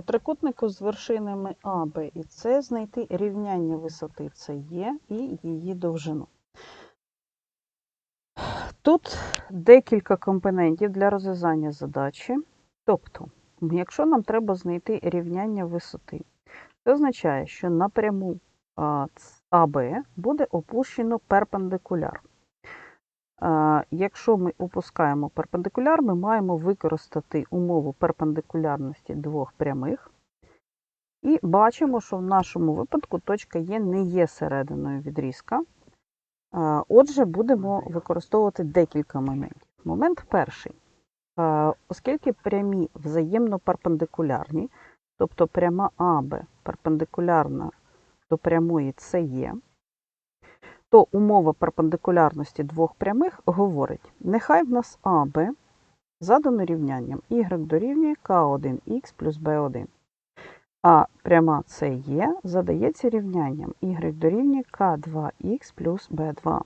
У трикутнику з вершинами А, Б і С знайти рівняння висоти СЕ і її довжину. Тут декілька компонентів для розв'язання задачі. Тобто, якщо нам треба знайти рівняння висоти, це означає, що напряму АБ буде опущено перпендикуляр. Якщо ми опускаємо перпендикуляр, ми маємо використати умову перпендикулярності двох прямих. І бачимо, що в нашому випадку точка Є не є серединою відрізка. Отже, будемо використовувати декілька моментів. Момент перший. Оскільки прямі взаємно перпендикулярні, тобто пряма АБ перпендикулярна до прямої СЕ, то умова перпендикулярності двох прямих говорить, нехай в нас АБ задано рівнянням y дорівнює k1x плюс b1. А пряма СЕ задається рівнянням y дорівнює k2x плюс b2.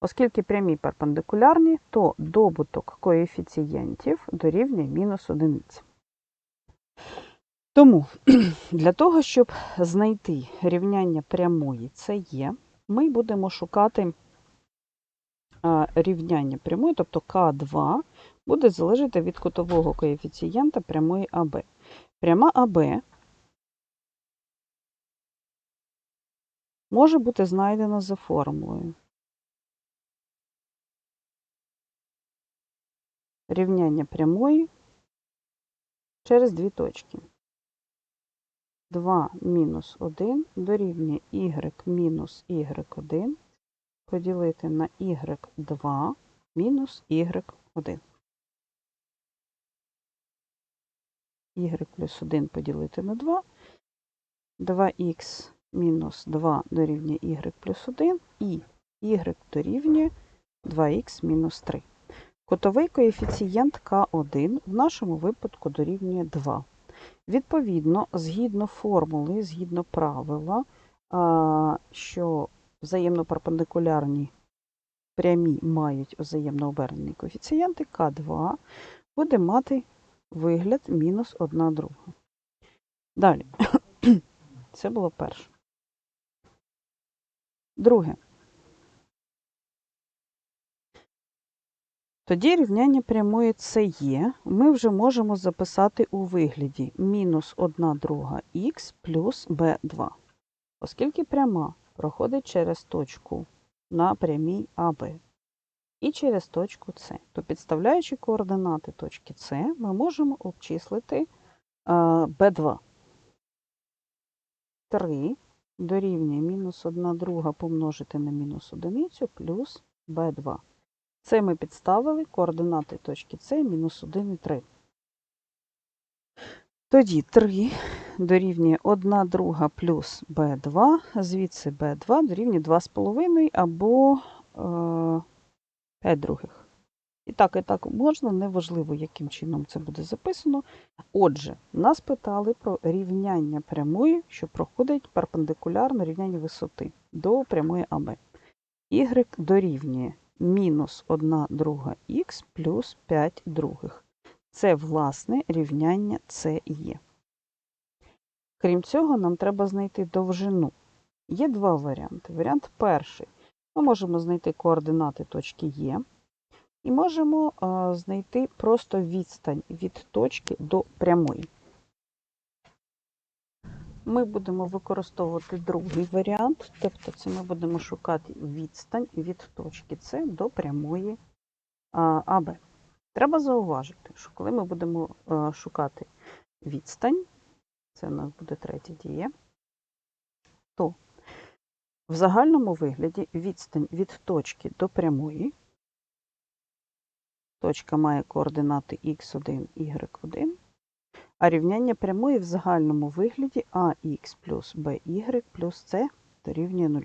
Оскільки прямі перпендикулярні, то добуток коефіцієнтів дорівнює мінус одиниці. Тому для того, щоб знайти рівняння прямої СЕ, ми будемо шукати рівняння прямої, тобто К2 буде залежати від кутового коефіцієнта прямої АБ. Пряма АБ може бути знайдена за формулою. Рівняння прямої через дві точки. 2 мінус 1 дорівнює y мінус y1 поділити на y2 мінус y1. y плюс 1 поділити на 2. 2х мінус 2 дорівнює y плюс 1 і y дорівнює 2х мінус 3. Котовий коефіцієнт К1 в нашому випадку дорівнює 2. Відповідно, згідно формули, згідно правила, що взаємно перпендикулярні прямі мають взаємно обернені коефіцієнти, К2 буде мати вигляд мінус 1 друга. Далі. Це було перше. Друге. Тоді рівняння прямої СЕ ми вже можемо записати у вигляді мінус 1 друга х плюс b2, оскільки пряма проходить через точку на прямій АБ і через точку С. То підставляючи координати точки С, ми можемо обчислити b2. 3 дорівнює мінус 1 друга помножити на мінус 1 плюс b2. Це ми підставили координати точки С мінус 1 і 3. Тоді 3 дорівнює 1 друга плюс b2, звідси b2 дорівнює 2,5 або е, 5 других. І так, і так можна, неважливо, яким чином це буде записано. Отже, нас питали про рівняння прямої, що проходить перпендикулярно рівняння висоти до прямої АБ. Y дорівнює мінус 1 друга х плюс 5 других. Це, власне, рівняння С є. Крім цього, нам треба знайти довжину. Є два варіанти. Варіант перший. Ми можемо знайти координати точки Є. І можемо знайти просто відстань від точки до прямої. Ми будемо використовувати другий варіант, тобто це ми будемо шукати відстань від точки С до прямої АБ. Треба зауважити, що коли ми будемо шукати відстань, це у нас буде третя дія, то в загальному вигляді відстань від точки до прямої, точка має координати х1, y1, а рівняння прямої в загальному вигляді ax плюс by плюс c дорівнює 0.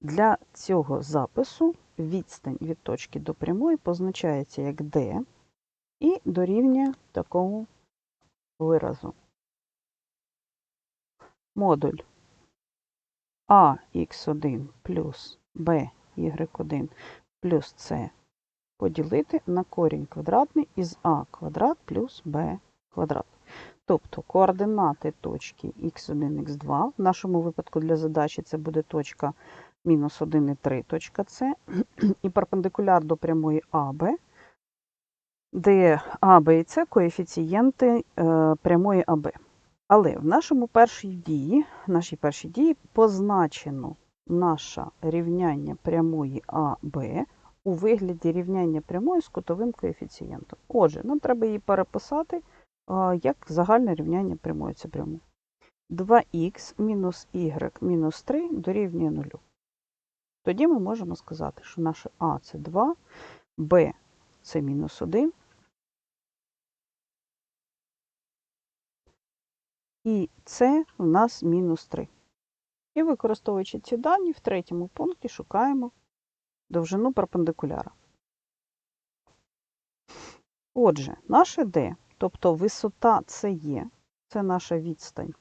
Для цього запису відстань від точки до прямої позначається як d і дорівнює такому виразу. Модуль ax1 плюс by1 плюс c поділити на корінь квадратний із а квадрат плюс b квадрат. Тобто координати точки х1, х2, в нашому випадку для задачі це буде точка мінус 1 і 3 точка С, і перпендикуляр до прямої АБ, де А, Б і С коефіцієнти е, прямої АБ. Але в нашому першій дії, в нашій першій дії позначено наше рівняння прямої АБ у вигляді рівняння прямої з кутовим коефіцієнтом. Отже, нам треба її переписати як загальне рівняння прямої. Це прямо. 2х мінус y мінус 3 дорівнює 0. Тоді ми можемо сказати, що наше А це 2, Б це мінус 1, і С у нас мінус 3. І використовуючи ці дані, в третьому пункті шукаємо довжину перпендикуляра. Отже, наше D, тобто висота це є, це наша відстань.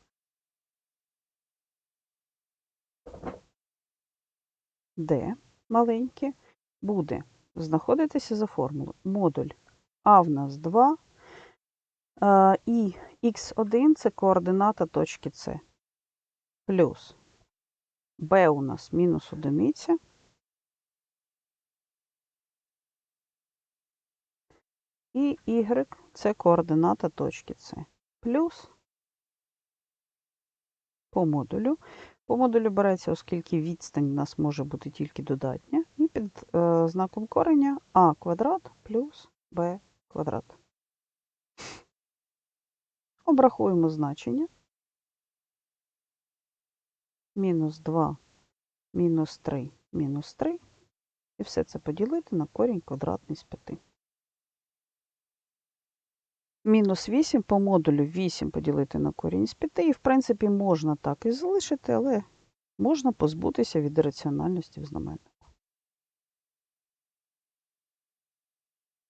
D маленьке буде. Знаходитися за формулою модуль. А в нас 2, е, і х1 це координата точки С, плюс b у нас мінус одиниця, і y це координата точки С. Плюс по модулю. По модулю береться, оскільки відстань у нас може бути тільки додатня, і під е, знаком кореня а квадрат плюс b квадрат. Обрахуємо значення. Мінус 2, мінус 3, мінус 3. І все це поділити на корінь квадратний з 5. Мінус 8 по модулю 8 поділити на корінь з 5. І, в принципі, можна так і залишити, але можна позбутися від раціональності в знаменнику.